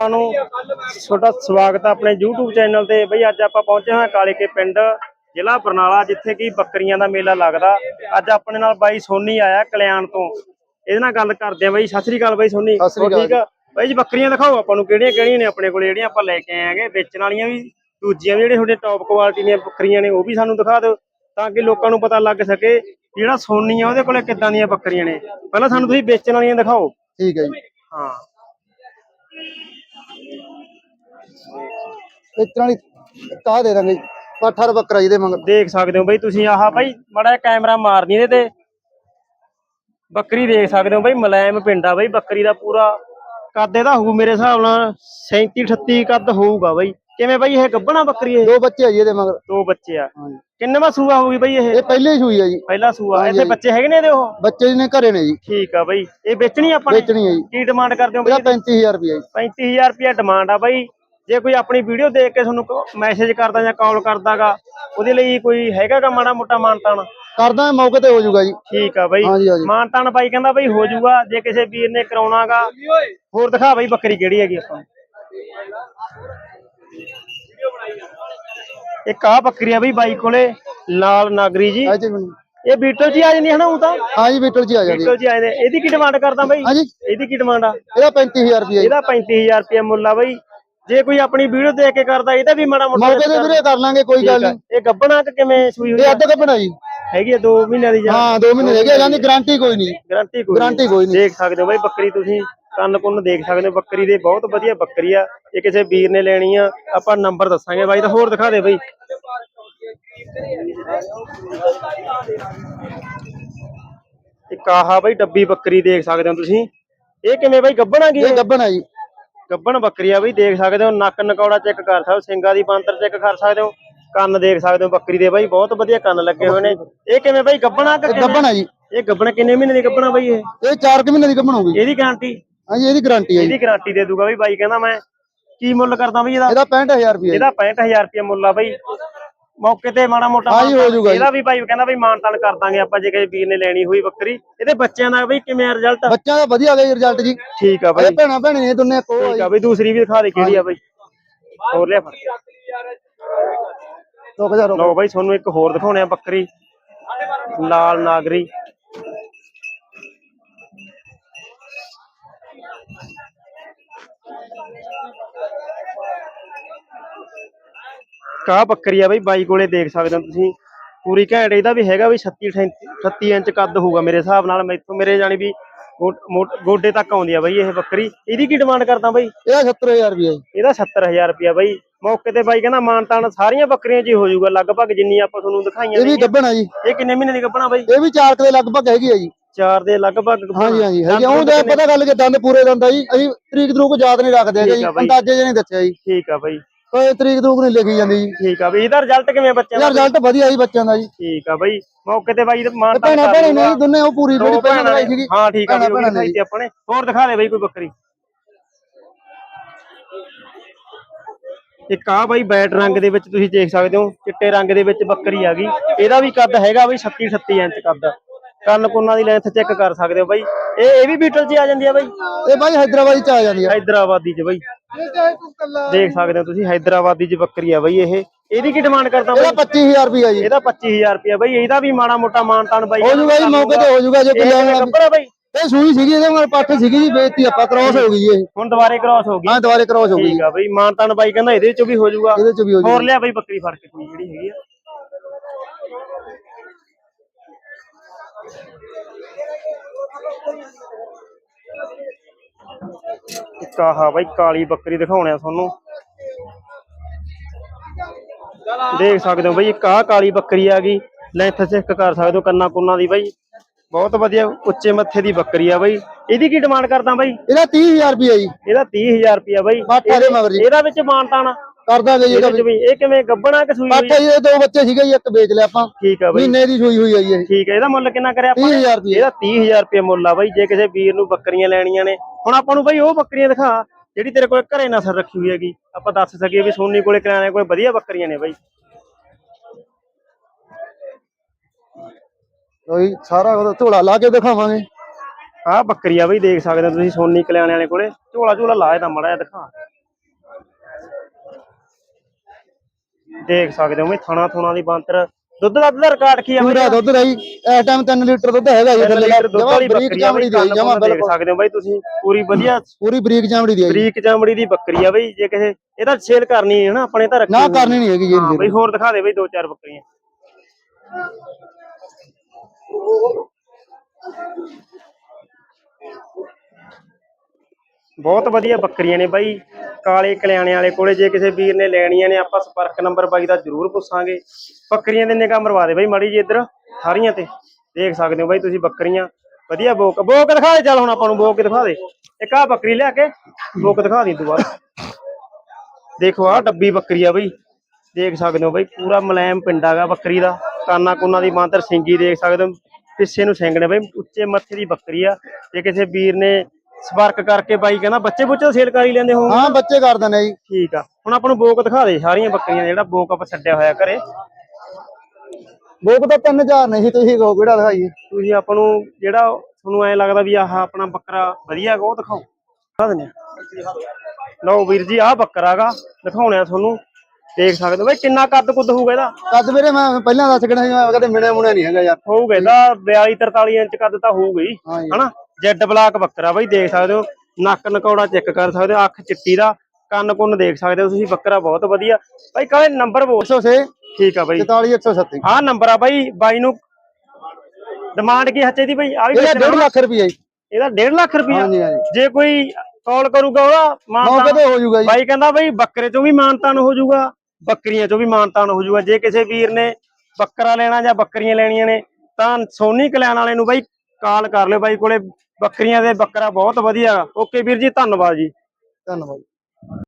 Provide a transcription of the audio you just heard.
ਭਰਾਵਾਂ ਨੂੰ ਤੁਹਾਡਾ ਸਵਾਗਤ ਹੈ ਆਪਣੇ YouTube ਚੈਨਲ ਤੇ। ਬਈ ਅੱਜ ਆਪਾਂ ਪਹੁੰਚੇ ਹਾਂ ਕਾਲੇ ਕੇ ਪਿੰਡ ਜ਼ਿਲ੍ਹਾ ਬਰਨਾਲਾ ਜਿੱਥੇ ਕਿ ਬੱਕਰੀਆਂ ਦਾ ਮੇਲਾ ਲੱਗਦਾ। ਅੱਜ ਆਪਣੇ ਨਾਲ ਬਾਈ ਸੋਨੀ ਆਇਆ ਕਲਿਆਣ ਤੋਂ। ਇਹਦੇ ਨਾਲ ਗੱਲ ਕਰਦੇ ਆ ਬਾਈ। ਸਤਿ ਸ੍ਰੀ ਅਕਾਲ ਬਾਈ ਸੋਨੀ। ਠੀਕ ਆ? ਬਾਈ ਜੀ ਬੱਕਰੀਆਂ ਦਿਖਾਓ ਆਪਾਂ ਨੂੰ। ਕਿਹੜੀਆਂ ਕਿਹੜੀਆਂ ਨੇ ਆਪਣੇ ਕੋਲ? ਜਿਹੜੀਆਂ ਆਪਾਂ ਲੈ ਕੇ ਆਏ ਆਂਗੇ ਵੇਚਣ ਵਾਲੀਆਂ ਵੀ ਦੂਜੀਆਂ ਵੀ ਜਿਹੜੇ ਤੁਹਾਡੇ ਟੌਪ ਕੁਆਲਿਟੀ ਦੀਆਂ ਬੱਕਰੀਆਂ ਨੇ ਉਹ ਵੀ ਸਾਨੂੰ ਦਿਖਾ ਦਿਓ ਤਾਂ ਕਿ ਲੋਕਾਂ ਨੂੰ ਪਤਾ ਲੱਗ ਸਕੇ ਜਿਹੜਾ ਸੋਨੀ ਆ ਉਹਦੇ ਕੋਲੇ ਕਿੱਦਾਂ ਦੀਆਂ ਬੱਕਰੀਆਂ ਨੇ। ਪਹਿਲਾਂ ਸਾਨੂੰ ਤੁਸੀਂ ਵੇਚਣ ਵਾਲੀਆਂ ਦਿਖਾਓ। ਠੀਕ ਹੈ ਜੀ। ਹਾਂ। ਵੇਚਣ ਵਾਲੀ ਕਾਹ ਦੇ ਦਾਂਗੇ ਪਾਠਾ ਬੱਕਰਾ ਜਿਹਦੇ ਮੰਗ ਦੇਖ ਸਕਦੇ ਹੋ ਬਈ ਤੁਸੀਂ ਆਹ ਬਾਈ ਮੜਾ ਕੈਮਰਾ ਮਾਰਨੀ ਇਹਦੇ ਤੇ। ਬੱਕਰੀ ਦੇਖ ਸਕਦੇ ਹੋ ਬਈ ਮਲੈਮ ਪਿੰਡਾ ਬਈ ਬੱਕਰੀ ਦਾ ਪੂਰਾ। ਕੱਦ ਇਹਦਾ ਹੋਊ ਮੇਰੇ ਹਿਸਾਬ ਨਾਲ 37 38 ਕੱਦ ਹੋਊਗਾ ਬਈ। ਕਿਵੇਂ ਬਈ ਇਹ ਗੱਬਣਾ ਬੱਕਰੀ ਇਹ? ਦੋ ਬੱਚੇ ਆ ਜੀ ਇਹਦੇ ਮਗਰ ਦੋ ਬੱਚੇ ਆ। ਹਾਂਜੀ। ਕਿੰਨੇਵਾ ਸੂਆ ਹੋਊਗੀ ਬਈ ਇਹ? ਇਹ ਪਹਿਲੇ ਹੀ ਸੂਈ ਆ ਜੀ। ਪਹਿਲਾ ਸੂਆ। ਇੱਥੇ। ਬੱਚੇ ਹੈਗੇ ਨੇ ਇਹਦੇ ਉਹ? ਬੱਚੇ ਜਿਹਨੇ ਘਰੇ ਨੇ ਜੀ। ਠੀਕ ਆ ਬਈ। ਇਹ ਵੇਚਣੀ ਆਪਾਂ ਨੇ? ਵੇਚਣੀ ਹੈ ਜੀ। ਕੀ ਡਿਮਾਂਡ ਕਰਦੇ ਹੋ ਬਈ ਇਹਦਾ 35000 ਰੁਪਏ ਜੀ। 35000 ਰੁਪਇਆ ਡਿਮਾਂਡ ਆ ਬਾਈ। ਜੇ ਕੋਈ ਆਪਣੀ ਵੀਡੀਓ ਦੇਖ ਕੇ ਤੁਹਾਨੂੰ ਮੈਸੇਜ ਕਰਦਾ ਜਾਂ ਕਾਲ ਕਰਦਾਗਾ ਉਹਦੇ ਲਈ ਕੋਈ ਹੈਗਾਗਾ ਮਾੜਾ ਮੋਟਾ ਮਾਨਤਾਨ? ਕਰਦਾ ਮੌਕੇ ਤੇ ਹੋ ਜਾਊਗਾ ਜੀ। ਠੀਕ ਆ ਬਾਈ। ਮਾਨਤਾਨ ਬਾਈ ਕਹਿੰਦਾ ਬਾਈ ਹੋ ਜਾਊਗਾ ਜੇ ਕਿਸੇ ਵੀਰ ਨੇ ਕਰਾਉਣਾਗਾ। ਹੋਰ ਦਿਖਾ ਬਾਈ ਬੱਕਰੀ ਕਿਹੜੀ ਹੈਗੀ ਆਪਾਂ। ਇੱਕ ਆ ਬੱਕਰੀ ਆ ਬਈ ਬਾਈ ਕੋਲੇ ਲਾਲ ਨਾਗਰੀ ਜੀ। ਇਹ ਬੀਟਲ ਜੀ ਆ ਜਾਂਦੀ ਹੈ ਨਾ ਉਹ ਤਾਂ? ਹਾਂ ਜੀ ਬੀਟਲ ਜੀ ਆ ਜਾਂਦੀ ਬੀਟਲ ਜੀ ਆ ਜਾਂਦੇ ਇਹਦੀ ਕੀ ਡਿਮਾਂਡ ਕਰਦਾ ਬਾਈ? ਇਹਦੀ ਕੀ ਡਿਮਾਂਡ ਆ? ਇਹਦਾ 35000 ਰੁਪਏ ਇਹਦਾ 35000 ਰੁਪਏ ਮੁੱਲ ਆ ਬਾਈ। ਜੇ ਕੋਈ ਆਪਣੀ ਵੀਡੀਓ ਦੇਖ ਕੇ ਕਰਦਾ ਇਹਦਾ ਵੀ ਮਾੜਾ ਮੋਟਾ ਮੌਕੇ ਤੇ ਵੀਰੇ ਕਰ ਲਾਂਗੇ ਕੋਈ ਗੱਲ ਨਹੀਂ। ਇਹ ਗੱਬਣਾ ਕਿ ਕਿਵੇਂ ਸੂਈ ਹੋਈ ਇਹ? ਅੱਧ ਕੱਪਣਾ ਜੀ। ਹੈਗੀ ਆ 2 ਮਹੀਨਿਆਂ ਦੀ ਜਾਂ ਹਾਂ 2 ਮਹੀਨੇ ਰਹਿ ਗਏ ਜਾਂਦੀ ਗਾਰੰਟੀ ਕੋਈ ਨਹੀਂ। ਗਾਰੰਟੀ ਕੋਈ ਗਾਰੰਟੀ ਕੋਈ ਨਹੀਂ। ਦੇਖ ਸਕਦੇ ਹੋ ਬਾਈ ਬੱਕਰੀ ਤੁਸੀਂ ਕੰਨ ਕੁੰਨ ਦੇਖ ਸਕਦੇ ਹੋ ਬੱਕਰੀ ਦੇ ਬਹੁਤ ਵਧੀਆ ਬੱਕਰੀ ਆ। ਜੇ ਕਿਸੇ ਵੀਰ ਨੇ ਲੈਣੀ ਆ ਆਪਾਂ ਨੰਬਰ ਦੱਸਾਂਗੇ ਬਾਈ ਤਾਂ ਹੋਰ ਦਿਖਾ ਦੇ ਬਾਈ। ਇੱਕ ਆਹਾ ਬਾਈ ਡੱਬੀ ਬੱਕਰੀ ਦੇਖ ਸਕਦੇ ਹੋ ਤੁਸੀਂ। ਇਹ ਕਿਵੇਂ ਬਾਈ ਗੱਬਣਾ ਕੀ ਇਹ ਗੱਬਣਾ ਜੀ। ਗੱਬਣ ਬੱਕਰੀ ਆ ਬਈ ਦੇਖ ਸਕਦੇ ਹੋ ਨੱਕ ਨਕੌੜਾ ਚੈੱਕ ਕਰ ਸਕਦੇ ਹੋ ਸਿੰਗਾਂ ਦੀ ਬਾਂਦਰ ਚੈੱਕ ਕਰ ਸਕਦੇ ਹੋ ਕੰਨ ਦੇਖ ਸਕਦੇ ਹੋ ਬੱਕਰੀ ਦੇ ਬਾਈ ਬਹੁਤ ਵਧੀਆ ਕੰਨ ਲੱਗੇ ਹੋਏ ਨੇ। ਇਹ ਕਿਵੇਂ ਬਾਈ ਗੱਬਣਾ ਕਿ? ਗੱਬਣਾ ਜੀ। ਇਹ ਗੱਬਣਾ ਕਿੰਨੇ ਮਹੀਨੇ ਦੀ ਗੱਬਣਾ ਬਾਈ ਇਹ? ਇਹ 4 ਮਹੀਨੇ ਦੀ ਗੱਬਣ ਹੋਊਗੀ। ਇਹਦੀ ਗਾਰੰਟੀ ਹਾਂਜੀ ਇਹਦੀ ਗਾਰੰਟੀ ਹੈ ਇਹਦੀ ਗਾਰੰਟੀ ਦੇ ਦੂਗਾ ਬਈ ਬਾਈ ਕਹਿੰਦਾ ਮੈਂ ਕੀ ਮੁੱਲ ਕਰਦਾ ਬਈ ਇਹਦਾ? ਇਹਦਾ 65000 ਰੁਪਏ ਇਹਦਾ 65000 ਰੁਪਏ ਮੁੱਲ ਆ ਬਈ। ਮੌਕੇ ਤੇ ਮਾੜਾ ਮੋਟਾ ਹਾਂ ਜੀ, ਹੋ ਜਾਊਗਾ ਜੀ। ਇਹਦਾ ਵੀ ਬਾਈ ਕਹਿੰਦਾ ਬਈ ਮਾਨਤਾਨ ਕਰ ਦਾਂਗੇ ਆਪਾਂ ਜੇ ਕਿਸੇ ਵੀਰ ਨੇ ਲੈਣੀ ਹੋਈ ਬੱਕਰੀ। ਇਹਦੇ ਬੱਚਿਆਂ ਦਾ ਬਈ ਕਿਵੇਂ ਰਿਜ਼ਲਟ ਬੱਚਿਆਂ ਦਾ ਵਧੀਆ ਗਿਆ ਰਿਜ਼ਲਟ ਜੀ। ਠੀਕ ਆ ਬਾਈ। ਭੈਣਾ ਭੈਣੀ ਨੇ ਦੋਨੇ ਕੋ ਠੀਕ ਆ ਬਈ ਦੂਸਰੀ ਵੀ ਦਿਖਾ ਦੇ ਕਿਹੜੀ ਆ ਬਈ। ਹੋਰ ਲਿਆ ਫੜ। ਰੁਕ ਜਾ ਰੁਕ ਲਓ ਬਾਈ ਤੁਹਾਨੂੰ ਇੱਕ ਹੋਰ ਦਿਖਾਉਣੇ ਆ ਬੱਕਰੀ। ਲਾਲ ਨਾਗਰੀ। ਕਾ ਬੱਕਰੀ ਆ ਬਈ? ਬਾਈ ਕੋਲੇ ਦੇਖ ਸਕਦੇ ਹੋ ਤੁਸੀਂ। ਪੂਰੀ ਘੈਂਟ ਇਹਦਾ ਵੀ ਹੈਗਾ ਵੀ 36 38 38 ਇੰਚ ਕੱਦ ਹੋਊਗਾ ਮੇਰੇ ਹਿਸਾਬ ਨਾਲ। ਮੈਥੋਂ ਮੇਰੇ ਜਾਣੀ ਵੀ ਗੋਡੇ ਤੱਕ ਆਉਂਦੀ ਆ ਬਈ ਇਹ ਬੱਕਰੀ। ਇਹਦੀ ਕੀ ਡਿਮਾਂਡ ਕਰਦਾ ਬਈ? ਇਹਦਾ 70000 ਰੁਪਏ ਜੀ। ਇਹਦਾ 70000 ਰੁਪਿਆ ਬਾਈ। ਮੌਕੇ ਤੇ ਬਾਈ ਕਹਿੰਦਾ ਮਾਨਤਾਨ ਸਾਰੀਆਂ ਬੱਕਰੀਆਂ 'ਚ ਹੀ ਜਾਊਗਾ। ਲਗਭਗ ਜਿੰਨੀ ਆਪਾਂ ਤੁਹਾਨੂੰ ਦਿਖਾਈਆਂ ਇਹ ਵੀ ਨੇ ਗੱਬਣਾ ਜੀ। ਇਹ ਕਿੰਨੇ ਮਹੀਨੇ ਦੀ ਗੱਭਣਾ ਬਾਈ? ਇਹ ਵੀ 4 ਦੇ ਲਗਭਗ ਹੈਗੀ ਹੈ ਜੀ। ਚਾਰ ਦੇ ਲਗਭਗ ਗੱਭਣਾ। ਹਾਂਜੀ ਹਾਂਜੀ। ਹੈਗੀ ਉਹ ਕਿੰਨੇ- ਪਤਾ ਗੱਲ ਕਿ ਦੰਦ ਪੂਰੇ ਦੰਦ ਆ ਜੀ। ਅਸੀਂ ਤਰੀਕ ਤਰੂਕ ਯਾਦ ਨਹੀਂ ਰੱਖਦੇ ਜੀ। ਆ। ਅੰਦਾਜ਼ੇ ਜਿਹੇ ਨਹੀਂ ਦੱਸਿਆ ਜੀ। ਠੀਕ ਆ ਬਾਈ। ਕੋਈ ਤਰੀਕ ਤਰੂਕ ਨਹੀਂ ਲਿਖੀ ਜਾਂਦੀ ਜੀ। ਠੀਕ ਆ ਬਈ ਇਹਦਾ ਰਿਜ਼ਲਟ ਕਿਵੇਂ ਬੱਚਿਆਂ ਦਾ ਰਿਜ਼ਲਟ ਵਧੀਆ ਜੀ ਬੱਚਿਆਂ ਦਾ ਜੀ। ਠੀਕ ਆ ਬਾਈ ਮੌਕੇ ਤੇ ਬਾਈ ਇਹ ਮਾਨਤਾਨ ਭੈਣਾ ਭੈਣੀ ਦੂਗਾ। ਨੇ ਦੋਨੇ ਉਹ ਪੂਰੀ ਜਿਹੜੀ ਪਹਿਲਾਂ ਲੜਾਈ। ਸੀਗੀ। ਹਾਂ ਠੀਕ ਆ ਬਈ ਦਿਖਾਈ ਤੇ ਆਪਣੇ। ਹੋਰ ਦਿਖਾ ਦੇ ਬਾਈ ਕੋਈ ਬੱਕਰੀ। ਇੱਕ ਆ ਬਾਈ ਬੈਟ ਰੰਗ ਦੇ ਵਿੱਚ ਤੁਸੀਂ ਦੇਖ ਸਕਦੇ ਹੋ ਚਿੱਟੇ ਰੰਗ ਦੇ ਵਿੱਚ ਬੱਕਰੀ ਆ ਗਈ। ਇਹਦਾ ਵੀ ਕੱਦ ਹੈਗਾ ਬਈ 36 38 ਇੰਚ ਕੱਦ। ਕੰਨ ਕੁੰਨਾਂ ਦੀ ਲੈਂਥ ਚੈੱਕ ਕਰ ਸਕਦੇ ਹੋ ਬਾਈ। ਇਹ ਇਹ ਵੀ ਬੀਟਲ 'ਚ ਆ ਜਾਂਦੀ ਆ ਬਾਈ। ਇਹ ਬਾਈ ਹੈਦਰਾਬਾਦੀ ਚ ਆ ਜਾਂਦੀ ਆ। ਹੈਦਰਾਬਾਦੀ 'ਚ ਬਾਈ। ਦੇਖ ਸਕਦੇ ਹੋ ਤੁਸੀਂ ਹੈਦਰਾਬਾਦੀ 'ਚ ਬੱਕਰੀ ਆ ਬਾਈ ਇਹ। ਇਹਦੀ ਕੀ ਡਿਮਾਂਡ ਕਰਦਾ ਇਹਦਾ ਬਾਈ? 25000 ਰੁਪਏ ਜੀ। ਇਹਦਾ 25000 ਰੁਪਏ ਬਾਈ ਇਹਦਾ ਵੀ ਮਾੜਾ ਮੋਟਾ ਮਾਨਤਾਨ ਬਾਈ। ਹੋ ਜੂਗਾ ਜੀ ਮੌਕੇ ਤੇ ਹੋ ਜੂਗਾ ਜੇ ਲੈਣਾ ਕੱਪੜਾ ਬਾਈ? ਇਹ ਸੂਈ ਸੀਗੀ ਇਹਦੇ ਨਾਲ ਪੱਠ ਸੀਗੀ ਜੀ ਬੇਇੱਜ਼ਤੀ ਆਪਾਂ ਕ੍ਰਾਸ ਹੋ ਗਈ ਇਹ। ਹੁਣ ਦੁਬਾਰੇ ਕ੍ਰਾਸ ਹੋ ਗਈ। ਹਾਂ ਦੁਬਾਰੇ ਕ੍ਰਾਸ ਹੋ ਗਈ। ਠੀਕ ਆ ਬਈ ਮਾਨਤਾਨ ਬਾਈ ਕਹਿੰਦਾ ਇਹਦੇ ਚ ਵੀ ਹੋ ਜਾਊਗਾ ਇਹਦੇ ਚ ਵੀ ਹੋ ਹੋਰ ਜੂਗਾ ਲਿਆ ਬਈ ਬੱਕਰੀ ਫੜ ਕੇ ਕੋਈ ਜਿਹੜੀ ਹੈਗੀ ਆ। ਆਹ ਬਾਈ ਕਾਲੀ ਬੱਕਰੀ ਦਿਖਾਉਣੇ ਆ ਤੁਹਾਨੂੰ। ਦੇਖ ਸਕਦੇ ਹੋ ਬਈ ਇੱਕ ਆਹ ਕਾਲੀ ਬੱਕਰੀ ਆ ਗਈ। ਲੈਂਥ ਚੈੱਕ ਕਰ ਸਕਦੇ ਹੋ ਕੰਨਾਂ ਕੁੰਨਾਂ ਦੀ ਬਾਈ। ਬਹੁਤ ਵਧੀਆ ਉੱਚੇ ਮੱਥੇ ਦੀ ਬੱਕਰੀ ਆ ਬਾਈ। ਇਹਦੀ ਕੀ ਡਿਮਾਂਡ ਕਰਦਾ ਬਾਈ? ਇਹਦਾ 30000 ਰੁਪਏ ਜੀ। ਇਹਦਾ 30000 ਰੁਪਿਆ ਬਾਈ। ਬਾਟਾ ਦੇ ਮਗਰ ਜੀ। ਇਹਦਾ ਵਿੱਚ ਮਾਨਤਾਣਾ ਕਰ ਦਾਂਗੇ ਜੀ ਇਹਦਾ ਵੀ। ਇਹ ਕਿਵੇਂ ਗੱਬਣਾ ਕਿ ਸੂਈ ਹੋਈ ਜੀ ਦੇ ਬੱਚੇ ਸੀਗੇ ਜੀ ਇੱਕ ਵੇਚ ਲਿਆ ਆਪਾਂ। ਠੀਕ ਆ ਬਾਈ। ਮਹੀਨੇ ਦੀ ਸੂਈ ਹੋਈ ਆ ਜੀ ਇਹ। ਠੀਕ ਹੈ ਇਹਦਾ ਮੁੱਲ ਕਿੰਨਾ ਕਰਿਆ ਆਪਾਂ ਨੇ? 30000 ਰੁਪਏ ਇਹਦਾ 30000 ਰੁਪਏ ਮੁੱਲ ਆ ਬਾਈ। ਜੇ ਕਿਸੇ ਵੀਰ ਨੂੰ ਬੱਕਰੀਆਂ ਲੈਣੀਆਂ ਨੇ ਹੁਣ ਆਪਾਂ ਨੂੰ ਬਾਈ ਉਹ ਬੱਕਰੀਆਂ ਦਿਖਾ ਜਿਹੜੀ ਤੇਰੇ ਕੋਲ ਘਰੇ ਨਸਲ ਰੱਖੀ ਹੋਈ ਹੈਗੀ। ਆਪਾਂ ਦੱਸ ਸਕੀਏ ਵੀ ਸੋਨੀ ਕੋਲੇ ਕਿਰਾਣੇ ਕੋਲੇ ਵਧੀਆ ਬੱਕਰੀਆਂ ਨੇ ਬਾਈ। ਕੋਈ ਸਾਰਾ ਉਹਦਾ ਝੋਲਾ ਲਾ ਕੇ ਦਿਖਾਵਾਂਗੇ। ਆ ਬਈ ਦੇਖ ਸਕਦੇ ਹੋ ਤੁਸੀਂ ਸੋਨੀ ਕਲਿਆਣੇ ਵਾਲੇ ਕੋਲੇ। ਝੋਲਾ ਝੋਲਾ ਲਾਏ ਤਾਂ ਮੜਾ ਦਿਖਾ। ਦੇਖ ਸਕਦੇ ਹੋ ਬਈ ਥਣਾ ਥੁਣਾ ਦੀ ਬੰਤਰ ਦੁੱਧ ਦਾ ਦਾ ਰਿਕਾਰਡ ਕੀ ਆ ਬਈ? ਪੂਰਾ ਦੁੱਧ ਰਹੀ ਇਸ ਟਾਈਮ 3 ਲੀਟਰ ਦੁੱਧ ਹੈਗਾ ਜੀ ਥੱਲੇ। ਲੀਟਰ ਦੁੱਧ ਜਮਾਂ ਵਾਲੀ ਬਰੀਕ ਬੱਕਰੀ ਆ ਚਮੜੀ ਬਈ ਦੇਖ ਸਕਦੇ ਹੋ ਬਈ ਤੁਸੀਂ ਪੂਰੀ ਵਧੀਆ। ਪੂਰੀ ਬਰੀਕ ਚਮੜੀ ਦੀ ਆਈ ਬਰੀਕ ਚਮੜੀ ਦੀ ਬੱਕਰੀ ਆ ਬਈ ਜੇ ਕਿਸੇ ਇਹਦਾ ਸੇਲ ਕਰਨੀ ਹੈ ਨਾ ਆਪਣੇ ਤਾਂ ਰੱਖੀ ਨਾ। ਕਰਨੀ ਨਹੀਂ ਹੈਗੀ ਜੀ ਹਾਂ ਬਈ ਹੋਰ ਦਿਖਾ ਦੇ ਬਈ ਦੋ ਚਾਰ ਬੱਕਰੀਆਂ। ਬਹੁਤ ਵਧੀਆ ਬੱਕਰੀਆਂ ਨੇ ਬਾਈ। ਕਾਲੇ ਕਲਿਆਣੇ ਵਾਲੇ ਕੋਲੇ ਜੇ ਕਿਸੇ ਵੀਰ ਨੇ ਲੈਣੀਆਂ ਨੇ, ਆਪਾਂ ਸੰਪਰਕ ਨੰਬਰ ਬਾਈ ਦਾ ਜ਼ਰੂਰ ਪੁੱਛਾਂਗੇ। ਬੱਕਰੀਆਂ ਦੇ ਨਿਗਾਹ ਮਰਵਾ ਦੇ ਬਾਈ ਮਾੜੀ ਜੀ ਇੱਧਰ, ਸਾਰੀਆਂ ਤੇ। ਦੇਖ ਸਕਦੇ ਹੋ ਬਾਈ ਤੁਸੀਂ ਬੱਕਰੀਆਂ। ਵਧੀਆ ਬੋਕ ਬੋਕ ਦਿਖਾ ਦੇ, ਚੱਲ ਹੁਣ ਆਪਾਂ ਨੂੰ ਬੋਕ ਦਿਖਾ ਦੇ। ਇੱਕ ਆਹ ਬੱਕਰੀ ਲਿਆ ਕੇ, ਬੋਕ ਦਿਖਾ ਦੇ ਦੁਬਾਰਾ। ਦੇਖੋ ਆ ਡੱਬੀ ਬੱਕਰੀ ਆ ਬਈ। ਦੇਖ ਸਕਦੇ ਹੋ ਬਈ, ਪੂਰਾ ਮੁਲਾਇਮ ਪਿੰਡਾ ਗਾ ਬੱਕਰੀ ਦਾ। ਕਾਨਾ ਕੁੰਨਾ ਦੀ ਮਾਂਤਰ ਸਿੰਗੀ ਦੇਖ ਸਕਦੇ ਹੋ। ਪਿੱਛੇ ਨੂੰ ਸਿੰਗ ਨੇ ਬਈ, ਉੱਚੇ ਮੱਥੇ ਦੀ ਬੱਕਰੀ ਆ। ਜੇ ਕਿਸੇ ਵੀਰ ਨੇ ਸੰਪਰਕ ਕਰਕੇ ਬਾਈ ਕਹਿੰਦਾ ਬੱਚੇ ਬੁੱਚੇ ਸੇਲ ਕਰ ਹੀ ਲੈਂਦੇ ਹੋ ਹਾਂ ਬੱਚੇ ਕਰ ਦਿੰਦੇ ਜੀ। ਠੀਕ ਆ। ਹੁਣ ਆਪਾਂ ਨੂੰ ਬੋਕ ਦਿਖਾ ਦੇ ਸਾਰੀਆਂ ਬੱਕਰੀਆਂ ਜਿਹੜਾ ਬੋਕ ਆਪਾਂ ਛੱਡਿਆ ਹੋਇਆ ਘਰੇ। ਬੋਕ ਤਾਂ 3000 ਨਹੀਂ ਤੁਸੀਂ ਕਹੋ ਕਿਹੜਾ ਦਿਖਾਈਏ। ਤੁਸੀਂ ਆਪਾਂ ਨੂੰ ਜਿਹੜਾ ਤੁਹਾਨੂੰ ਐ ਲੱਗਦਾ ਵੀ ਆਹ ਆਪਣਾ ਬੱਕਰਾ ਵਧੀਆ ਹੈਗਾ ਉਹ ਦਿਖਾਓ। ਦਿਖਾ ਦਿੰਦੇ। ਲਓ ਵੀਰ ਜੀ ਆਹ ਬੱਕਰਾ ਗਾ ਦਿਖਾਉਣੇ ਤੁਹਾਨੂੰ। ਦੇਖ ਸਕਦੇ ਹੋ ਬਈ ਕਿੰਨਾ ਕੱਦ ਕੁੱਦ ਹੋਊਗਾ ਇਹਦਾ? ਕੱਦ ਵੀਰੇ ਮੈਂ ਪਹਿਲਾਂ ਦੱਸ ਕਿਹੜਾ ਸੀ ਮੈਂ ਕਦੇ ਮਿਲਿਆ ਮੁਣਿਆ ਨਹੀਂ ਹੈਗਾ ਯਾਰ। ਹੋਊਗਾ ਇਹਦਾ 42 43 ਇੰਚ ਕੱਦ ਤਾਂ ਹੋਊਗਾ ਹੀ ਹਨਾ? ਜੈਡ ਬਲਾਕ ਬੱਕਰਾ ਬਈ ਦੇਖ ਸਕਦੇ ਹੋ। ਨੱਕ ਨਕੌੜਾ ਚੈੱਕ ਕਰ ਸਕਦੇ ਹੋ ਅੱਖ ਚਿੱਟੀ ਦਾ ਕੰਨ ਕੁੰਨ ਦੇਖ ਸਕਦੇ ਹੋ ਤੁਸੀਂ ਬੱਕਰਾ ਬਹੁਤ ਵਧੀਆ। ਬਾਈ ਕਾਲੇ ਨੰਬਰ ਬੋਲ 106 ਠੀਕ ਆ ਬਾਈ। 44 137 ਆਹ ਨੰਬਰ ਆ ਬਾਈ ਬਾਈ ਨੂੰ ਡਿਮਾਂਡ ਕੀ ਹੱਚੇ ਦੀ ਬਾਈ? ਆ ਵੀ ਇਹਦਾ ਵੇਚਣਾ 1.5 ਲੱਖ ਰੁਪਏ ਇਹਦਾ 1.5 ਲੱਖ ਹਾਂਜੀ ਜੇ ਕੋਈ ਕਾਲ ਕਰੂਗਾ ਉਹਦਾ ਮਾਨਤਾਨ ਹੋ ਜਾਊਗਾ ਬਾਈ ਕਹਿੰਦਾ ਬਈ ਬੱਕਰੇ ਚੋਂ ਵੀ ਮਾਨਤਾਨ ਹੋ ਜਾਊਗਾ ਬੱਕਰੀਆਂ ਚੋਂ ਵੀ ਮਾਨਤਾਨ ਹੋ ਜਾਊਗਾ। ਜੇ ਕਿਸੇ ਵੀਰ ਨੇ ਬੱਕਰਾ ਲੈਣਾ ਜਾਂ ਬੱਕਰੀਆਂ ਲੈਣੀਆਂ ਨੇ ਤਾਂ ਸੋਨੀ ਕਲਿਆਣ ਵਾਲੇ ਨੂੰ ਬਾਈ ਕਾਲ ਕਰ ਲਿਓ। ਬਾਈ ਕੋਲੇ ਬੱਕਰੀਆਂ ਦੇ ਬੱਕਰਾ ਬਹੁਤ ਵਧੀਆ। ਓਕੇ ਵੀਰ ਜੀ ਧੰਨਵਾਦ ਜੀ। ਧੰਨਵਾਦ।